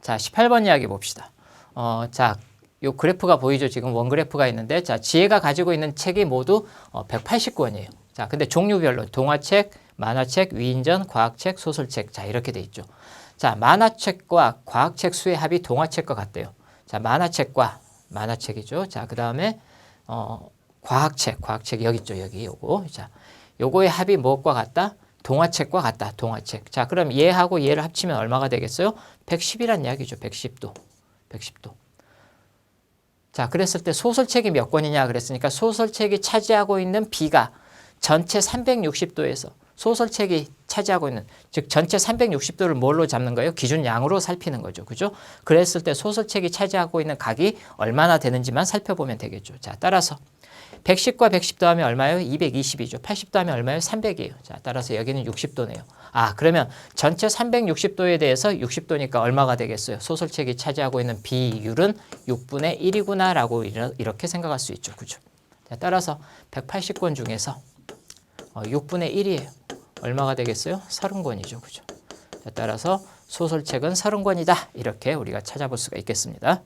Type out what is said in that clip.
자, 18번 이야기 봅시다. 어, 자, 요 그래프가 보이죠? 지금 원 그래프가 있는데, 자, 지혜가 가지고 있는 책이 모두 어, 180권이에요. 자, 근데 종류별로 동화책, 만화책, 위인전, 과학책, 소설책. 자, 이렇게 돼 있죠. 자, 만화책과 과학책 수의 합이 동화책과 같대요. 자, 만화책과 만화책이죠. 자, 그 다음에 어, 과학책, 과학책 여기 있죠. 여기 요거. 자, 요거의 합이 무엇과 같다? 동화책과 같다. 동화책. 자, 그럼 얘하고 얘를 합치면 얼마가 되겠어요? 110이란 이야기죠. 110도. 110도. 자, 그랬을 때 소설책이 몇 권이냐 그랬으니까 소설책이 차지하고 있는 비가 전체 360도에서 소설책이 차지하고 있는 즉 전체 360도를 뭘로 잡는 거예요? 기준 양으로 살피는 거죠. 그죠? 그랬을 때 소설책이 차지하고 있는 각이 얼마나 되는지만 살펴보면 되겠죠. 자, 따라서 110과 110 더하면 얼마예요? 220이죠. 80 더하면 얼마예요? 300이에요. 자, 따라서 여기는 60도네요. 아, 그러면 전체 360도에 대해서 60도니까 얼마가 되겠어요? 소설책이 차지하고 있는 비율은 6분의 1이구나라고 이렇게 생각할 수 있죠. 그죠? 자, 따라서 180권 중에서 어, 6분의 1이에요. 얼마가 되겠어요? 30권이죠. 그죠? 자, 따라서 소설책은 30권이다. 이렇게 우리가 찾아볼 수가 있겠습니다.